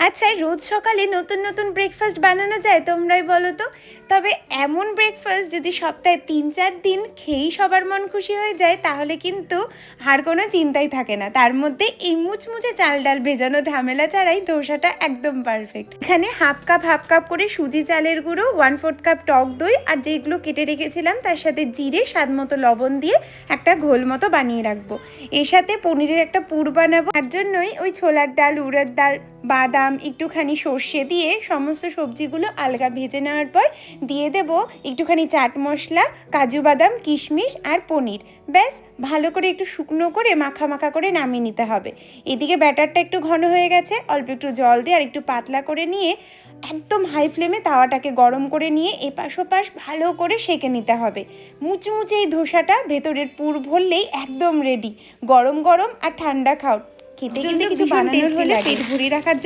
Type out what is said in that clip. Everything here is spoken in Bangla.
আচ্ছা রোজ সকালে নতুন নতুন ব্রেকফাস্ট বানানো যায় তোমরাই বলো তো? তবে এমন ব্রেকফাস্ট যদি সপ্তাহে তিন চার দিন খেয়েই সবার মন খুশি হয়ে যায়, তাহলে কিন্তু আর কোনো চিন্তাই থাকে না। তার মধ্যে এই মুচমুচে চাল ডাল ভেজানো ঝামেলা ছাড়াই ধোসাটা একদম পারফেক্ট এখানে হাফ কাপ হাফ কাপ করে সুজি চালের গুঁড়ো ওয়ান ফোর্থ কাপ টক দই আর যেগুলো কেটে রেখেছিলাম, তার সাথে জিরে স্বাদ মতো লবণ দিয়ে একটা ঘোল মতো বানিয়ে রাখব। এর সাথে পনিরের একটা পুর বানাবো। তার জন্যই ওই ছোলার ডাল, উড়ার ডাল বাদাম, একটুখানি সর্ষে দিয়ে সমস্ত সবজিগুলো আলগা ভেজে নেওয়ার পর দিয়ে দেব একটুখানি চাট মশলা, কাজু বাদাম, কিশমিশ আর পনির। ব্যাস, ভালো করে একটু শুকনো করে মাখা মাখা করে নামিয়ে নিতে হবে। এদিকে ব্যাটারটা একটু ঘন হয়ে গেছে, অল্প একটু জল দিয়ে আর একটু পাতলা করে নিয়ে একদম হাই ফ্লেমে তাওয়াটাকে গরম করে নিয়ে এপাশ ওপাশ ভালো করে সেঁকে নিতে হবে। মুচমুচে এই ধোসাটা ভেতরের পুর ভরলেই একদম রেডি গরম গরম আর ঠান্ডা খাও। খেতে জন্য কিন্তু কিছু বানানোর হলে পেট ভরিয়ে রাখার